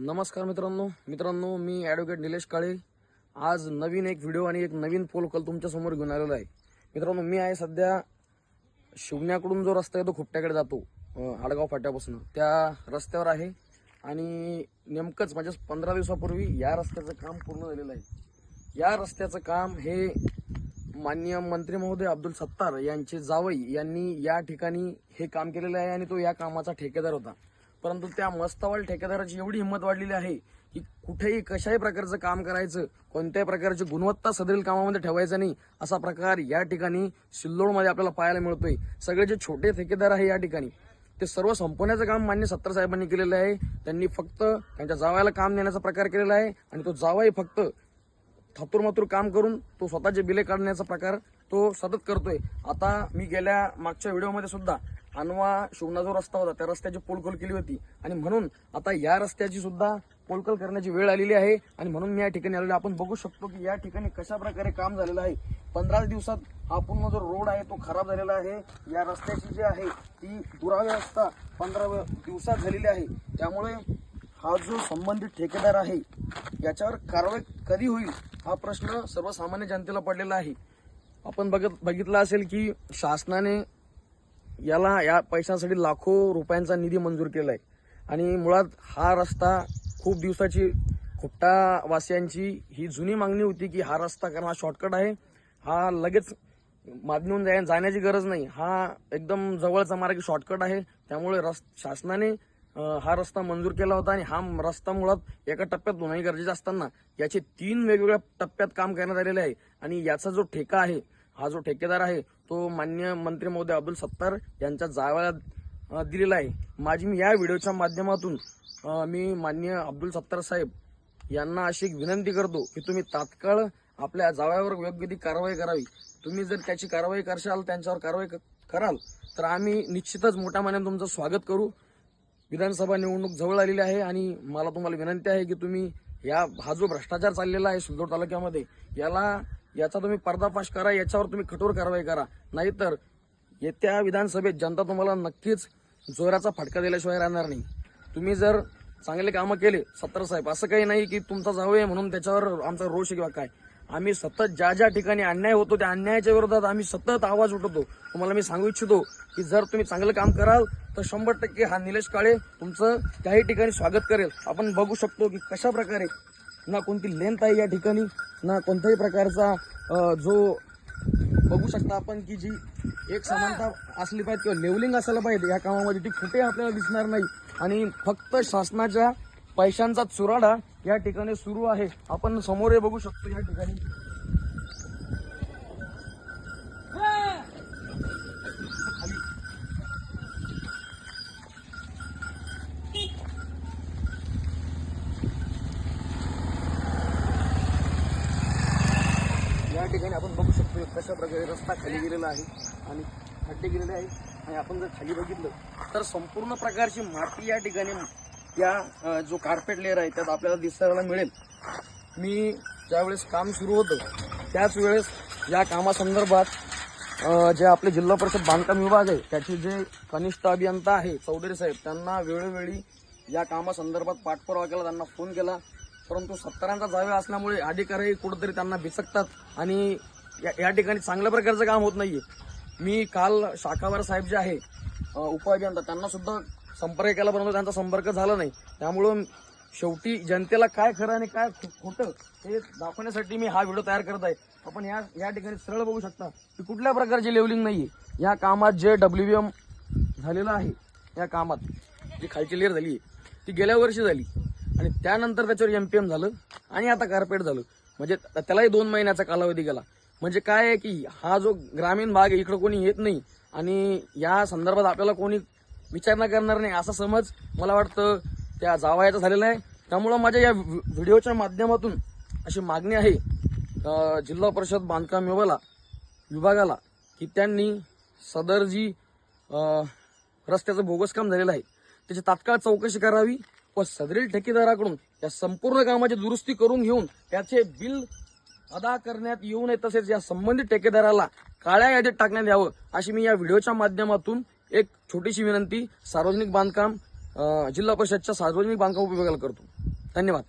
नमस्कार मित्रांनो. मित्रांनो मी ॲडव्होकेट निलेश काळे. आज नवीन एक व्हिडिओ आणि एक नवीन पोल कल तुमच्यासमोर घेऊन आलेलो आहे. मित्रांनो मी आहे सध्या शिवण्याकडून जो रस्ता आहे तो खुपट्याकडे जातो हाडगाव आडगाव फाट्यापासून. त्या रस्त्यावर आहे. आणि नेमकंच म्हणजे पंधरा दिवसापूर्वी या रस्त्याचं काम पूर्ण झालेलं आहे. या रस्त्याचं काम हे माननीय मंत्री महोदय अब्दुल सत्तार यांचे जावई यांनी या ठिकाणी हे काम केलेलं आहे आणि तो या कामाचा ठेकेदार होता. परंतु त्या मस्तवाल ठेकेदाराची एवढी हिंमत वाढलेली आहे की कुठेही कशाही प्रकारचं काम करायचं कोणत्याही प्रकारची गुणवत्ता सदरील कामामध्ये ठेवायचं नाही असा प्रकार या ठिकाणी सिल्लोडमध्ये आपल्याला पाहायला मिळतोय. सगळे जे छोटे ठेकेदार आहे या ठिकाणी ते सर्व संपवण्याचं काम मान्य सत्तर साहेबांनी केलेलं आहे. त्यांनी फक्त त्यांच्या जावयाला काम देण्याचा प्रकार केलेला आहे आणि तो जावाही फक्त थातूर काम करून तो स्वतःचे बिले काढण्याचा प्रकार तो सतत करतोय. आता मी गेल्या मागच्या व्हिडिओमध्ये सुद्धा अनवा शिवना जो रस्ता होता त्या रस्त्याची पोलखोल केली होती. आणि म्हणून आता या रस्त्याची सुद्धा पोलखोल करण्याची वेळ आलेली आहे. आणि म्हणून मी या ठिकाणी आलेलो आपण बघू शकतो की या ठिकाणी कशा प्रकारे काम झालेलं आहे. पंधरा दिवसात हा पूर्ण जो रोड आहे तो खराब झालेला आहे. या रस्त्याची जी आहे ती दुराव्यवस्था पंधरा दिवसात झालेली आहे. त्यामुळे हा जो संबंधित ठेकेदार आहे याच्यावर कारवाई कधी होईल हा प्रश्न सर्वसामान्य जनतेला पडलेला आहे. आपण बघत बघितलं असेल की शासनाने याला या पैशांसाठी लाखो रुपयांचा निधी मंजूर केला आहे आणि मुळात हा रस्ता खूप दिवसाची खुपटावासियांची ही जुनी मागणी होती की हा रस्ता कारण हा शॉर्टकट आहे. हा लगेच माध्यमून जाय जाण्याची गरज नाही. हा एकदम जवळचा मार्ग शॉर्टकट आहे. त्यामुळे रस शासनाने हा रस्ता मंजूर केला होता आणि हा रस्ता मुळात एका टप्प्यात होणंही गरजेचं असताना याचे तीन वेगवेगळ्या टप्प्यात काम करण्यात आलेले आहे. आणि याचा जो ठेका आहे हा जो ठेकेदार आहे तो मान्य मंत्री महोदय अब्दुल सत्तार यांच्या जाव्याला दिलेला आहे. माझी मी या व्हिडिओच्या माध्यमातून मी मान्य अब्दुल सत्तार साहेब यांना अशी एक विनंती करतो की तुम्ही तात्काळ आपल्या जाव्यावर योग्य ती कारवाई करावी. तुम्ही जर त्याची कारवाई करशाल त्यांच्यावर कारवाई कराल तर आम्ही निश्चितच मोठ्या मान्याने तुमचं स्वागत करू. विधानसभा निवडणूक जवळ आलेली आहे आणि मला तुम्हाला विनंती आहे की तुम्ही या हा जो भ्रष्टाचार चाललेला आहे सिल्लोड तालुक्यामध्ये याला याचा तुम्ही पर्दाफाश करा याच्यावर तुम्ही कठोर कारवाई करा. नाहीतर येत्या विधानसभेत जनता तुम्हाला नक्कीच जोराचा फटका दिल्याशिवाय राहणार नाही. तुम्ही जर चांगले कामं केले सत्तर साहेब असं काही नाही की तुमचा जाऊ आहे म्हणून त्याच्यावर आमचा रोष किंवा काय. आम्ही सतत ज्या ज्या ठिकाणी अन्याय होतो त्या अन्यायाच्या विरोधात आम्ही सतत आवाज उठवतो. तुम्हाला मी सांगू इच्छितो की जर तुम्ही चांगलं काम कराल तर शंभर टक्के हा निलेश काळे तुमचं काही ठिकाणी स्वागत करेल. आपण बघू शकतो की कशा प्रकारे ना कोणती लेंथ आहे या ठिकाणी ना कोणत्याही प्रकारचा जो बघू शकता आपण की जी एक समानता असली पाहिजे किंवा लेवलिंग असायला पाहिजे या कामामध्ये ती कुठे आपल्याला दिसणार नाही. आणि फक्त शासनाच्या पैशांचा चुराडा या ठिकाणी सुरू आहे. आपण समोर हे बघू शकतो या ठिकाणी या ठिकाणी आपण बघू शकतो कशा प्रकारे रस्ता खाली गेलेला आहे आणि खड्डे गेलेले आहेत. आणि आपण जर खाली बघितलं तर संपूर्ण प्रकारची माती या ठिकाणी या जो कार्पेट लेअर आहे त्यात आपल्याला दिसायला मिळेल. मी ज्यावेळेस काम सुरू होतं त्याच वेळेस या कामासंदर्भात जे आपले जिल्हा परिषद बांधकाम विभाग आहे त्याचे जे कनिष्ठ अभियंता आहे चौधरी साहेब त्यांना वेळोवेळी या कामासंदर्भात पाठपुरावा केला त्यांना फोन केला. परंतु सत्तरांचा जावे असल्यामुळे अधिकारी कुठेतरी त्यांना भिसकतात आणि या या ठिकाणी चांगल्या प्रकारचं काम होत नाहीये. मी काल शाखावार साहेब जे आहे अ, उपअभियंता त्यांना सुद्धा संपर्क केला परंतु त्यांचा संपर्क झाला नाही. त्यामुळं शेवटी जनतेला काय खरं आणि काय खोटं हे दाखवण्यासाठी मी हा व्हिडिओ तयार करत आहे. आपण या या ठिकाणी सरळ बघू शकता की कुठल्या प्रकारची लेवलिंग आहे या कामात जे डब्ल्यू एम झालेलं आहे या कामात जी खालची लेअर झाली आहे ती गेल्या वर्षी झाली. आणि त्यानंतर त्याच्यावर एमपीएम झालं आणि आता कार्पेट झालं. म्हणजे त्यालाही दोन महिन्याचा कालावधी गेला. म्हणजे काय आहे की हा जो ग्रामीण भाग आहे इकडं कोणी येत नाही आणि या संदर्भात आपल्याला कोणी विचारणा करणार नाही असा समज मला वाटतं त्या जावायचा झालेला आहे. त्यामुळं माझ्या या व्हिडिओच्या माध्यमातून अशी मागणी आहे जिल्हा परिषद बांधकाम विभागाला विभागाला की त्यांनी सदर जी रस्त्याचं बोगस काम झालेलं आहे. त्याची तात्काळ चौकशी करावी. व सदरील ठेकेदाराकडून या संपूर्ण कामाची दुरुस्ती करून घेऊन त्याचे बिल अदा करण्यात येऊ नये तसेच या संबंधित ठेकेदाराला काळ्या यादीत टाकण्यात यावं अशी मी या व्हिडिओच्या माध्यमातून एक छोटीशी विनंती. सार्वजनिक बांधकाम जिल्हा परिषदच्या सार्वजनिक बांधकाम विभागाला करतो. धन्यवाद.